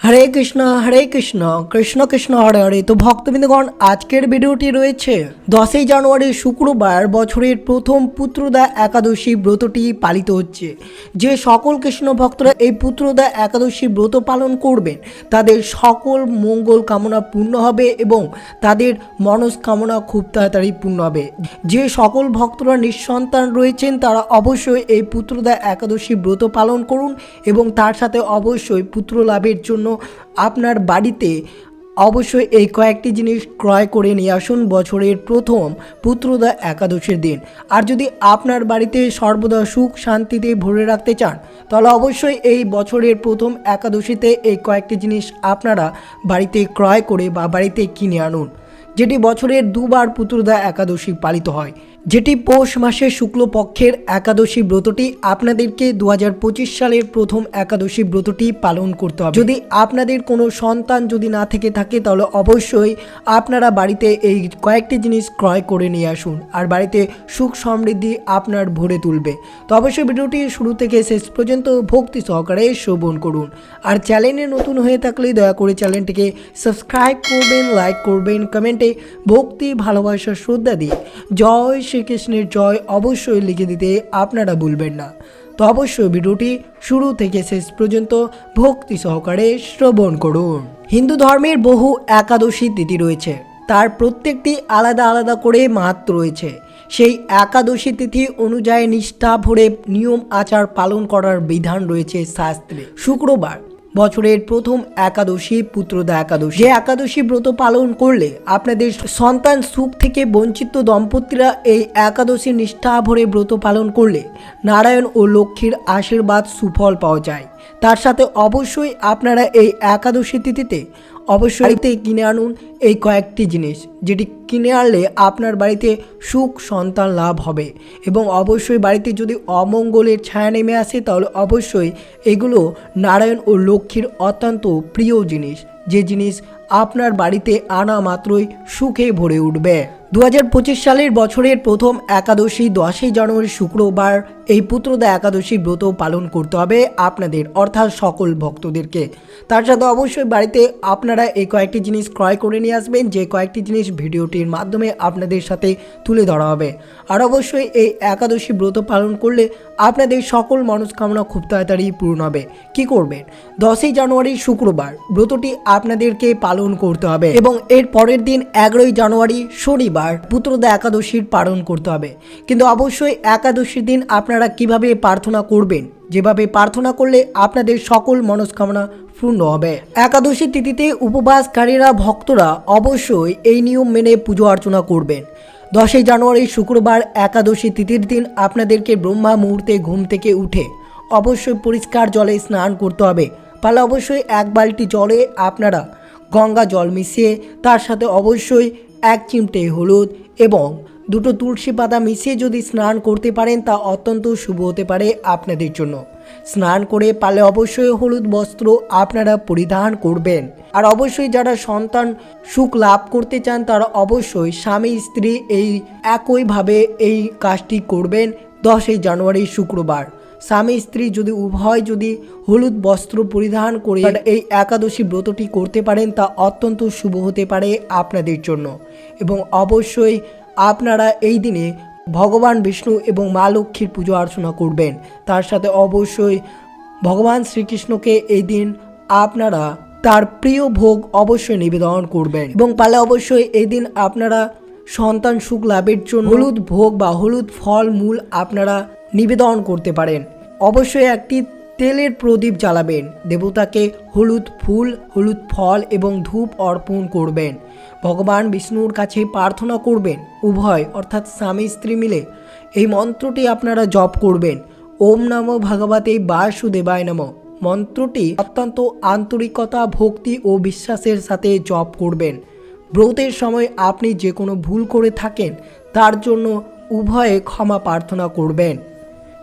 হরে কৃষ্ণ হরে কৃষ্ণ কৃষ্ণ কৃষ্ণ, হরে হরে। তো ভক্তবৃন্দগণ, আজকের ভিডিওটি রয়েছে দশই জানুয়ারি শুক্রবার বছরের প্রথম পুত্রদা একাদশী ব্রতটি পালিত হচ্ছে। যে সকল কৃষ্ণ ভক্তরা এই পুত্রদা একাদশী ব্রত পালন করবেন, তাদের সকল মঙ্গল কামনা পূর্ণ হবে এবং তাদের মনস্কামনা খুব তাড়াতাড়ি পূর্ণ হবে। যে সকল ভক্তরা নিঃসন্তান রয়েছেন, তারা অবশ্যই এই পুত্রদা একাদশী ব্রত পালন করুন এবং তার সাথে অবশ্যই পুত্র লাভের জন্য আপনার বাড়িতে অবশ্যই এই কয়েকটি জিনিস ক্রয় করে নিয়ে আসুন বছরের প্রথম পুত্রদা একাদশীর দিন। আর যদি আপনার বাড়িতে সর্বদা সুখ শান্তিতে ভরে রাখতে চান, তাহলে অবশ্যই এই বছরের প্রথম একাদশীতে এই কয়েকটি জিনিস আপনারা বাড়িতে ক্রয় করে বা বাড়িতে কিনে আনুন। যেটি বছরের দুবার পুতুরদা একাদশী পালিত হয়। যেটি পৌষ মাসে শুক্লপক্ষের একাদশী ব্রতটি আপনাদেরকে দু হাজার পঁচিশ সালের প্রথম একাদশী ব্রতটি পালন করতে হবে। যদি আপনাদের কোনো সন্তান যদি না থেকে থাকে, তাহলে অবশ্যই আপনারা বাড়িতে এই কয়েকটি জিনিস ক্রয় করে নিয়ে আসুন, আর বাড়িতে সুখ সমৃদ্ধি আপনার ভরে তুলবে। তো অবশ্যই ভিডিওটি শুরু থেকে শেষ পর্যন্ত ভক্তি সহকারে শ্রবণ করুন। আর চ্যানেলে নতুন হয়ে থাকলে দয়া করে চ্যানেলটিকে সাবস্ক্রাইব করবেন, লাইক করবেন, কমেন্টে ভক্তি, ভালোবাসা, শ্রদ্ধা দিয়ে জয় শ্রীকৃষ্ণের জয় অবশ্যই লিখে দিতে আপনারা ভুলবেন না। তো অবশ্যই ভিডিওটি শুরু থেকে শেষ পর্যন্ত ভক্তি সহকারে শ্রবণ করুন। হিন্দু ধর্মের বহু একাদশী তিথি রয়েছে। তার প্রত্যেকটি আলাদা আলাদা করে মাহাত্ম রয়েছে। সেই একাদশী তিথি অনুযায়ী নিষ্ঠা ভরে নিয়ম আচার পালন করার বিধান রয়েছে শাস্ত্রে। শুক্রবার বছরের প্রথম একাদশী পুত্রদা একাদশী। যে একাদশী ব্রত পালন করলে আপনাদের সন্তান সুখ থেকে বঞ্চিত দম্পতিরা এই একাদশী নিষ্ঠা ভরে ব্রত পালন করলে নারায়ণ ও লক্ষ্মীর আশীর্বাদ সুফল পাওয়া যায়। তার সাথে অবশ্যই আপনারা এই একাদশী তিথিতে অবশ্যই কিনে আনুন এই কয়েকটি জিনিস, যেটি কিনে আনলে আপনার বাড়িতে সুখ সন্তান লাভ হবে। এবং অবশ্যই বাড়িতে যদি অমঙ্গলের ছায়া নেমে আসে, তাহলে অবশ্যই এগুলো নারায়ণ ও লক্ষ্মীর অত্যন্ত প্রিয় জিনিস। যে জিনিস আপনার বাড়িতে আনা মাত্রই সুখে ভরে উঠবে। দু হাজার পঁচিশ সালের বছরের প্রথম একাদশী দশই জানুয়ারি শুক্রবার এই পুত্রদা একাদশী ব্রত পালন করতে হবে আপনাদের, অর্থাৎ সকল ভক্তদেরকে। তার সাথে অবশ্যই বাড়িতে আপনারা এই কয়েকটি জিনিস ক্রয় করে নিয়ে আসবেন, যে কয়েকটি জিনিস ভিডিওটির মাধ্যমে আপনাদের সাথে তুলে ধরা হবে। আর অবশ্যই এই একাদশী ব্রত পালন করলে আপনাদের সকল মনস্কামনা খুব তাড়াতাড়ি পূরণ হবে। কি করবেন? দশই জানুয়ারি শুক্রবার ব্রতটি আপনাদেরকে পালন করতে হবে এবং এর পরের দিন এগারোই জানুয়ারি শনিবার পুত্রদা একাদশীর পালন করতে হবে। কিন্তু অবশ্যই একাদশীর দিন আপনারা কীভাবে প্রার্থনা করবেন? যেভাবে প্রার্থনা করলে আপনাদের সকল মনস্কামনা পূর্ণ হবে। একাদশী তিথিতে উপবাসকারীরা, ভক্তরা অবশ্যই এই নিয়ম মেনে পুজো অর্চনা করবেন। দশই জানুয়ারি শুক্রবার একাদশী তিথির দিন আপনাদেরকে ব্রহ্মা মুহূর্তে ঘুম থেকে উঠে অবশ্যই পরিষ্কার জলে স্নান করতে হবে। পালে অবশ্যই এক বালতি জলে আপনারা গঙ্গা জল মিশিয়ে তার সাথে অবশ্যই এক চিমটে হলুদ এবং দুটো তুলসী পাতা মিশিয়ে যদি স্নান করতে পারেন তা অত্যন্ত শুভ হতে পারে আপনাদের জন্য। স্নান করে পালে অবশ্যই হলুদ বস্ত্র আপনারা পরিধান করবেন। আর অবশ্যই যারা সন্তান সুখ লাভ করতে চান তারা অবশ্যই স্বামী, স্ত্রী এই একইভাবে এই কাজটি করবেন দশই জানুয়ারি শুক্রবার। স্বামী স্ত্রী যদি উভয় যদি হলুদ বস্ত্র পরিধান করে এই একাদশী ব্রতটি করতে পারেন তা অত্যন্ত শুভ হতে পারে আপনাদের জন্য। এবং অবশ্যই আপনারা এই দিনে ভগবান বিষ্ণু এবং মা লক্ষ্মীর পুজো অর্চনা করবেন। তার সাথে অবশ্যই ভগবান শ্রীকৃষ্ণকে এই দিন আপনারা তার প্রিয় ভোগ অবশ্যই নিবেদন করবেন। এবং পালে অবশ্যই এই দিন আপনারা সন্তান সুখ লাভের জন্য হলুদ ভোগ বা হলুদ ফল মূল আপনারা নিবেদন করতে পারেন। অবশ্যই একটি তেলের প্রদীপ জ্বালাবেন। দেবতাকে হলুদ ফুল, হলুদ ফল এবং ধূপ অর্পণ করবেন। ভগবান বিষ্ণুর কাছে প্রার্থনা করবেন, উভয় অর্থাৎ স্বামী স্ত্রী মিলে। এই মন্ত্রটি আপনারা জপ করবেন। ওম নমো ভগবতে বাসুদেবায় নম। মন্ত্রটি অত্যন্ত আন্তরিকতা, ভক্তি ও বিশ্বাসের সাথে জপ করবেন। ব্রতের সময় আপনি যে কোনো ভুল করে থাকেন, তার জন্য উভয়ে ক্ষমা প্রার্থনা করবেন।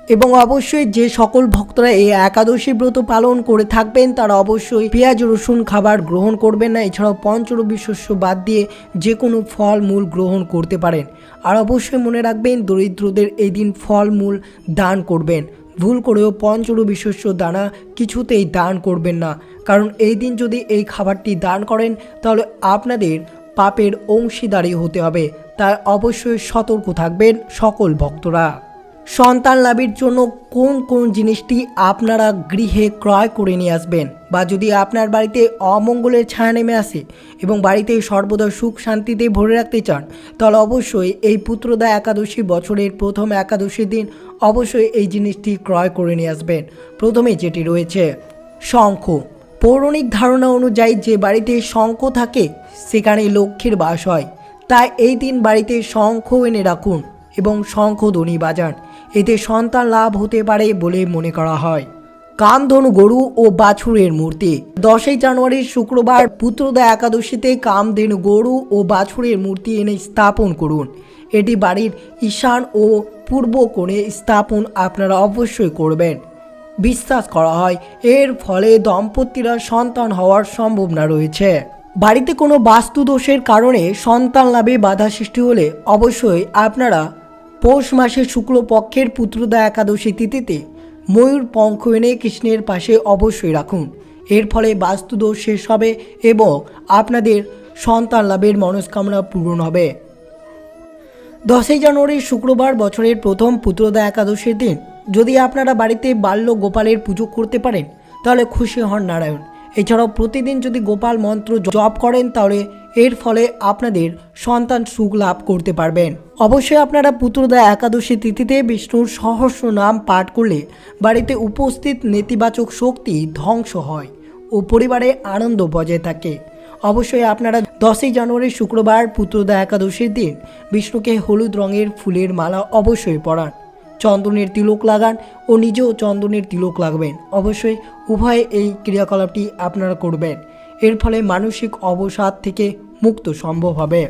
এবং অবশ্যই যে সকল ভক্তরা এই একাদশী ব্রত পালন করে থাকবেন, তারা অবশ্যই পেঁয়াজ, রসুন খাবার গ্রহণ করবেন না। এছাড়াও পঞ্চরবি শস্য বাদ দিয়ে যে কোনো ফল মূল গ্রহণ করতে পারেন। আর অবশ্যই মনে রাখবেন, দরিদ্রদের এই দিন ফল মূল দান করবেন। ভুল করেও পঞ্চরু বিশ্বস্য দানা কিছুতেই দান করবেন না। কারণ এই দিন যদি এই খাবারটি দান করেন, তাহলে আপনাদের পাপের অংশীদারি হতে হবে। তাই অবশ্যই সতর্ক থাকবেন সকল ভক্তরা। সন্তান লাভের জন্য কোন কোন জিনিসটি আপনারা গৃহে ক্রয় করে নিয়ে আসবেন? বা যদি আপনার বাড়িতে অমঙ্গলের ছায়া নেমে আসে এবং বাড়িতে সর্বদা সুখ শান্তিতে ভরে রাখতে চান, তাহলে অবশ্যই এই পুত্রদা একাদশী বছরের প্রথম একাদশীর দিন অবশ্যই এই জিনিসটি ক্রয় করে নিয়ে আসবেন। প্রথমে যেটি রয়েছে, শঙ্খ। পৌরাণিক ধারণা অনুযায়ী যে বাড়িতে শঙ্খ থাকে, সেখানে লক্ষ্মীর বাস হয়। তাই এই দিন বাড়িতে শঙ্খ এনে রাখুন এবং শঙ্খ শঙ্খধ্বনি বাজান। এতে সন্তান লাভ হতে পারে বলে মনে করা হয়। কামধনু গরু ও বাছুরের মূর্তি। দশই জানুয়ারির শুক্রবার পুত্রদা একাদশীতে কামধেনু গরু ও বাছুরের মূর্তি এনে স্থাপন করুন। এটি বাড়ির ঈশান ও পূর্ব কোণে স্থাপন আপনারা অবশ্যই করবেন। বিশ্বাস করা হয়, এর ফলে দম্পতিরা সন্তান হওয়ার সম্ভাবনা রয়েছে। বাড়িতে কোনো বাস্তু দোষের কারণে সন্তান লাভে বাধা সৃষ্টি হলে অবশ্যই আপনারা পৌষ মাসে শুক্লপক্ষের পুত্রদা একাদশী তিথিতে ময়ূর পঙ্খ এনে কৃষ্ণের পাশে অবশ্যই রাখুন। এর ফলে বাস্তুদোষ শেষ হবে এবং আপনাদের সন্তান লাভের মনস্কামনা পূরণ হবে। দশই জানুয়ারি শুক্রবার বছরের প্রথম পুত্রদা একাদশীর দিন। যদি আপনারা বাড়িতে বাল্য গোপালের পুজো করতে পারেন, তাহলে খুশি হন নারায়ণ। এছাড়াও প্রতিদিন যদি গোপাল মন্ত্র জপ করেন, তাহলে এর ফলে আপনাদের সন্তান সুখ লাভ করতে পারবেন। অবশ্যই আপনারা পুত্রদা একাদশী তিথিতে বিষ্ণুর সহস্র নাম পাঠ করলে বাড়িতে উপস্থিত নেতিবাচক শক্তি ধ্বংস হয় ও পরিবারে আনন্দ বজায় থাকে। অবশ্যই আপনারা দশই জানুয়ারি শুক্রবার পুত্রদা একাদশীর দিন বিষ্ণুকে হলুদ রঙের ফুলের মালা অবশ্যই পরান। চন্দনের তিলক লাগান ও নিজেও চন্দনের তিলক লাগবেন। অবশ্যই উভয়ে এই ক্রিয়াকলাপটি আপনারা করবেন। এর ফলে মানসিক অবসাদ থেকে মুক্ত সম্ভব হবে।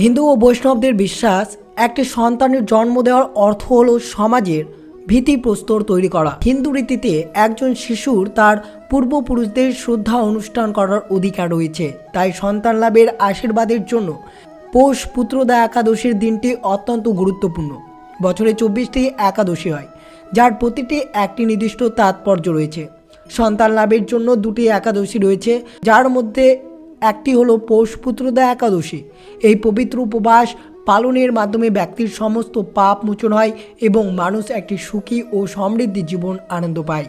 হিন্দু ও বৈষ্ণবদের বিশ্বাস, একটি সন্তানের জন্ম দেওয়ার অর্থ হলো সমাজের ভীতি প্রস্তর তৈরি করা। হিন্দু রীতিতে একজন শিশুর তার পূর্বপুরুষদের শ্রদ্ধা অনুষ্ঠান করার অধিকার রয়েছে। তাই সন্তান লাভের আশীর্বাদের জন্য পৌষ পুত্রদা একাদশীর দিনটি অত্যন্ত গুরুত্বপূর্ণ। বছরে চব্বিশটি একাদশী হয়, যার প্রতিটি একটি নির্দিষ্ট তাৎপর্য রয়েছে। সন্তান লাভের জন্য দুটি একাদশী রয়েছে, যার মধ্যে একটি হলো পৌষ পুত্রদা একাদশী। এই পবিত্র উপবাস পালনের মাধ্যমে ব্যক্তির সমস্ত পাপ মোচন হয় এবং মানুষ একটি সুখী ও সমৃদ্ধি জীবন আনন্দ পায়।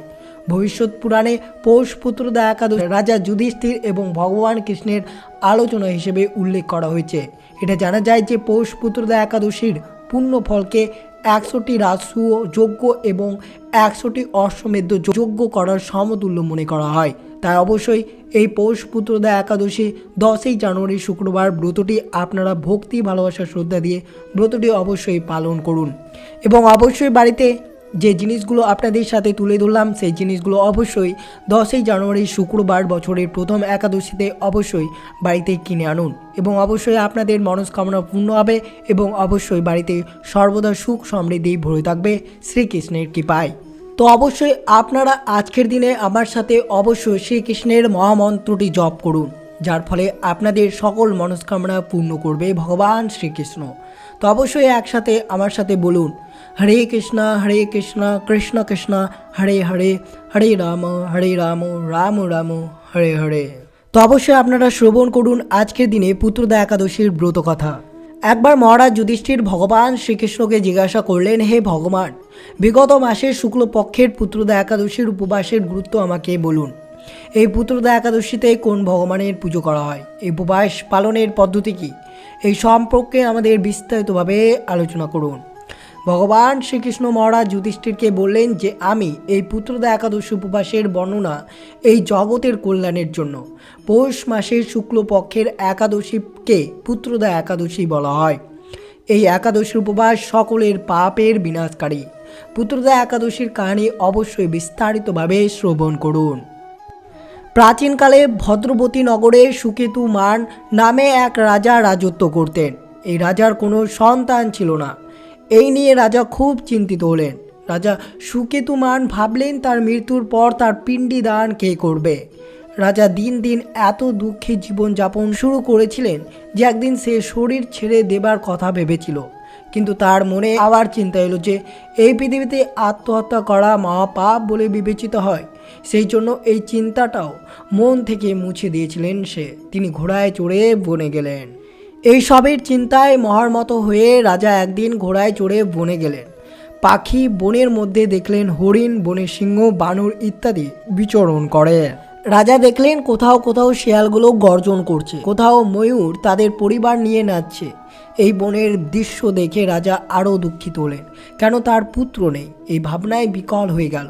ভবিষ্যৎ পুরাণে পৌষ পুত্রদা একাদশী রাজা যুধিষ্ঠির এবং ভগবান কৃষ্ণের আলোচনা হিসেবে উল্লেখ করা হয়েছে। এটা জানা যায় যে পৌষ পুত্রদা একাদশীর পূর্ণ ফলকে একশোটি রাজসূয় যজ্ঞ এবং একশোটি অশ্বমেধ যজ্ঞ করার সমতুল্য মনে করা হয়। তাই অবশ্যই এই পৌষ পুত্রদা একাদশী দশই জানুয়ারি শুক্রবার ব্রতটি আপনারা ভক্তি, ভালোবাসা, শ্রদ্ধা দিয়ে ব্রতটি অবশ্যই পালন করুন। এবং অবশ্যই বাড়িতে যে জিনিসগুলো আপনাদের সাথে তুলে ধরলাম, সেই জিনিসগুলো অবশ্যই দশই জানুয়ারি শুক্রবার বছরের প্রথম একাদশীতে অবশ্যই বাড়িতে কিনে আনুন। এবং অবশ্যই আপনাদের মনস্কামনা পূর্ণ হবে এবং অবশ্যই বাড়িতে সর্বদা সুখ সমৃদ্ধি ভরে থাকবে শ্রীকৃষ্ণের কৃপায়। তো অবশ্যই আপনারা আজকের দিনে আমার সাথে অবশ্যই শ্রীকৃষ্ণের মহামন্ত্রটি জপ করুন, যার ফলে আপনাদের সকল মনস্কামনা পূর্ণ করবে ভগবান শ্রীকৃষ্ণ। তো অবশ্যই একসাথে আমার সাথে বলুন, হরে কৃষ্ণ হরে কৃষ্ণ কৃষ্ণ কৃষ্ণ, হরে হরে হরে রাম হরে রাম রাম রাম, হরে হরে। তো অবশ্যই আপনারা শ্রবণ করুন আজকের দিনে পুত্রদা একাদশীর ব্রত কথা একবার মহারাজ যুধিষ্ঠির ভগবান শ্রীকৃষ্ণকে জিজ্ঞাসা করলেন, হে ভগবান, বিগত মাসের শুক্লপক্ষের পুত্রদা একাদশীর উপবাসের গুরুত্ব আমাকে বলুন। এই পুত্রদা একাদশীতে কোন ভগবানের পুজো করা হয়? এই উপবাস পালনের পদ্ধতি কী? এই সম্পর্কে আমাদের বিস্তারিতভাবে আলোচনা করুন। ভগবান শ্রীকৃষ্ণ মহারাজ যুধিষ্ঠিরকে বললেন যে আমি এই পুত্রদা একাদশী উপবাসের বর্ণনা এই জগতের কল্যাণের জন্য। পৌষ মাসের শুক্লপক্ষের একাদশীকে পুত্রদা একাদশী বলা হয়। এই একাদশীর উপবাস সকলের পাপের বিনাশকারী। পুত্রদা একাদশীর কাহিনী অবশ্যই বিস্তারিতভাবে শ্রবণ করুন। প্রাচীনকালে ভদ্রবতী নগরে সুকেতু মান নামে এক রাজা রাজত্ব করতেন। এই রাজার কোনো সন্তান ছিল না। এই নিয়ে রাজা খুব চিন্তিত হলেন। রাজা সুকেতুমান ভাবলেন তার মৃত্যুর পর তার পিণ্ডি দান কে করবে? রাজা দিন দিন এত দুঃখে জীবনযাপন শুরু করেছিলেন যে একদিন সে শরীর ছেড়ে দেবার কথা ভেবেছিল। কিন্তু তার মনে আবার চিন্তা এলো যে, এই পৃথিবীতে আত্মহত্যা করা মহাপাপ বলে বিবেচিত হয়। সেই জন্য এই চিন্তাটাও মন থেকে মুছে দিয়েছিলেন সে। তিনি ঘোড়ায় চড়ে বনে গেলেন। এই সবের চিন্তায় মহার মতো হয়ে রাজা একদিন ঘোড়ায় চড়ে বনে গেলেন। পাখি বনের মধ্যে দেখলেন হরিণ, বনের সিংহ, বানর ইত্যাদি বিচরণ করে। রাজা দেখলেন কোথাও কোথাও শিয়ালগুলো গর্জন করছে, কোথাও ময়ূর তাদের পরিবার নিয়ে নাচছে। এই বনের দৃশ্য দেখে রাজা আরও দুঃখিত হলেন, কেন তার পুত্র নেই? এই ভাবনায় বিকল হয়ে গেল।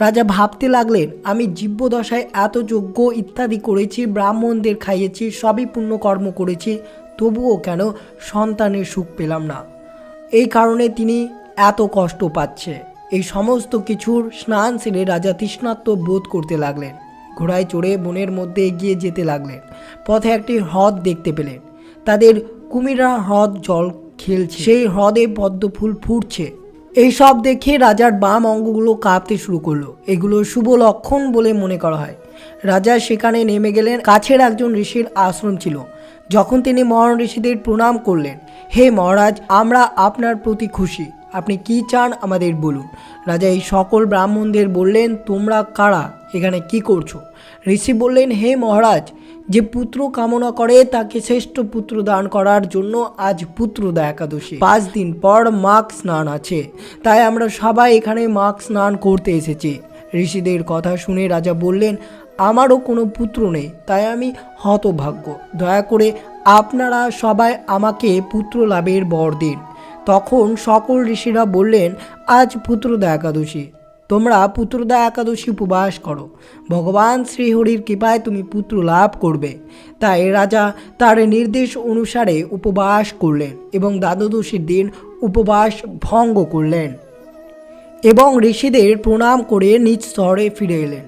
রাজা ভাবতে লাগলেন, আমি জীব্যদশায় এত যজ্ঞ ইত্যাদি করেছি, ব্রাহ্মণদের খাইয়েছি, সবই পুণ্যকর্ম করেছি তবুও কেন সন্তানের সুখ পেলাম না? এই কারণে তিনি এত কষ্ট পাচ্ছে। এই সমস্ত কিছুর স্নান সেরে রাজা তৃষ্ণাত্ম বোধ করতে লাগলেন। ঘোড়ায় চড়ে বনের মধ্যে এগিয়ে যেতে লাগলেন। পথে একটি হ্রদ দেখতে পেলেন। তাদের কুমিরা হ্রদ জল খেলছে। সেই হ্রদে পদ্ম ফুল ফুটছে এইসব দেখে রাজার বাম অঙ্গগুলো কাঁপতে শুরু করল। এগুলো শুভ লক্ষণ বলে মনে করা হয়। রাজা সেখানে নেমে গেলেন। কাছের একজন ঋষির আশ্রম ছিল। যখন তিনি মহান ঋষিদের প্রণাম করলেন, হে মহারাজ, আমরা আপনার প্রতি খুশি। আপনি কি চান আমাদের বলুন? রাজা এই সকল ব্রাহ্মণদের বললেন, তোমরা কারা? এখানে কি করছ? ঋষি বললেন, হে মহারাজ, যে পুত্র কামনা করে, তাকে শ্রেষ্ঠ পুত্র দান করার জন্য আজ পুত্র পুত্রদা একাদশী। পাঁচ দিন পর মাঘ স্নান আছে। তাই আমরা সবাই এখানে মাঘ স্নান করতে এসেছি। ঋষিদের কথা শুনে রাজা বললেন আমারও কোনো পুত্র নেই, তাই আমি হতভাগ্য। দয়া করে আপনারা সবাই আমাকে পুত্র লাভের বর দিন। তখন সকল ঋষিরা বললেন, আজ পুত্রদা একাদশী। তোমরা পুত্রদা একাদশী উপবাস করো। ভগবান শ্রীহরির কৃপায় তুমি পুত্র লাভ করবে। তাই রাজা তার নির্দেশ অনুসারে উপবাস করলেন এবং দ্বাদশীর দিন উপবাস ভঙ্গ করলেন এবং ঋষিদের প্রণাম করে নিজ শহরে ফিরে এলেন।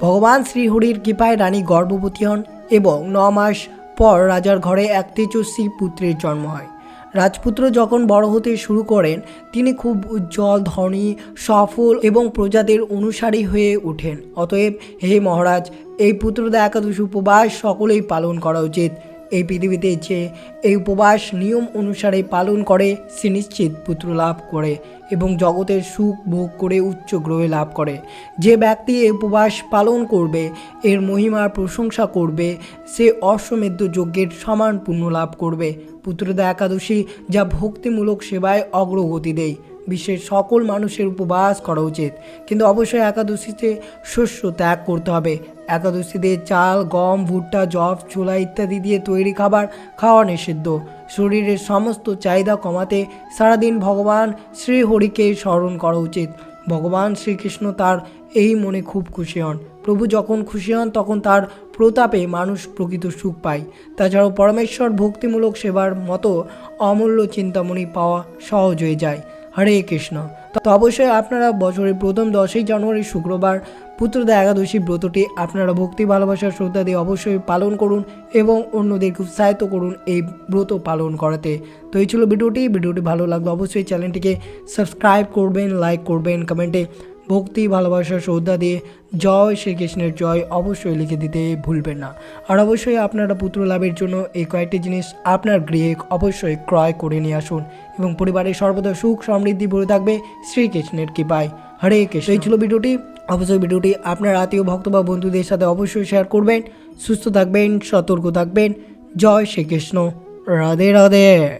ভগবান শ্রীহরির কৃপায় রানী গর্ভবতী হন এবং ন মাস পর রাজার ঘরে এক তেজস্বী পুত্রের জন্ম হয়। রাজপুত্র যখন বড় হতে শুরু করেন, তিনি খুব উজ্জ্বল, ধনী, সফল এবং প্রজাদের অনুসারী হয়ে ওঠেন। অতএব হে মহারাজ, এই পুত্রদা একাদশ উপবাস সকলেই পালন করা উচিত। এই পৃথিবীতে যে এই উপবাস নিয়ম অনুসারে পালন করে, সে নিশ্চিত পুত্র লাভ করে এবং জগতের সুখ ভোগ করে উচ্চ গ্রহে লাভ করে। যে ব্যক্তি এই উপবাস পালন করবে, এর মহিমার প্রশংসা করবে, সে অশ্বমেধ যজ্ঞের সমান পুণ্য লাভ করবে। পুত্রদা একাদশী যা ভক্তিমূলক সেবায় অগ্রগতি দেয়। বিশ্বের সকল মানুষের উপবাস করা উচিত। কিন্তু অবশ্যই একাদশীতে শস্য ত্যাগ করতে হবে। একাদশীতে চাল, গম, ভুট্টা জব ছোলা ইত্যাদি দিয়ে তৈরি খাবার খাওয়া নিষিদ্ধ। শরীরের সমস্ত চাহিদা কমাতে সারাদিন ভগবান শ্রীহরিকে স্মরণ করা উচিত। ভগবান শ্রীকৃষ্ণ তার এই মনে খুব খুশি হন। প্রভু যখন খুশি হন, তখন তার প্রতাপে মানুষ প্রকৃত সুখ পায়। তাছাড়াও পরমেশ্বর ভক্তিমূলক সেবার মতো অমূল্য চিন্তামণি পাওয়া সহজ হয়ে যায়। হরে কৃষ্ণ। তো অবশ্যই আপনারা বছরের প্রথম দশই জানুয়ারি শুক্রবার পুত্রদা একাদশী ব্রতটি আপনারা ভক্তি ভালোবাসার শ্রদ্ধা দিয়ে অবশ্যই পালন করুন এবং অন্যদেরকে উৎসাহিত করুন এই ব্রত পালন করাতে। তো এই ছিল ভিডিওটি। ভিডিওটি ভালো লাগল অবশ্যই চ্যানেলটিকে সাবস্ক্রাইব করবেন, লাইক করবেন, কমেন্টে ভক্তি, ভালোবাসা, শ্রদ্ধা দিয়ে জয় শ্রীকৃষ্ণের জয় অবশ্যই লিখে দিতে ভুলবেন না। আর অবশ্যই আপনারা পুত্র লাভের জন্য এই কয়েকটি জিনিস আপনার গৃহে অবশ্যই ক্রয় করে নিয়ে আসুন এবং পরিবারের সর্বদা সুখ সমৃদ্ধি ভরে থাকবে শ্রীকৃষ্ণের কৃপায়। হরে কৃষ্ণ। এই ছিল ভিডিওটি। অবশ্যই ভিডিওটি আপনার আত্মীয়, ভক্ত বা বন্ধুদের সাথে অবশ্যই শেয়ার করবেন। সুস্থ থাকবেন, সতর্ক থাকবেন। জয় শ্রীকৃষ্ণ। রাধে রাধে।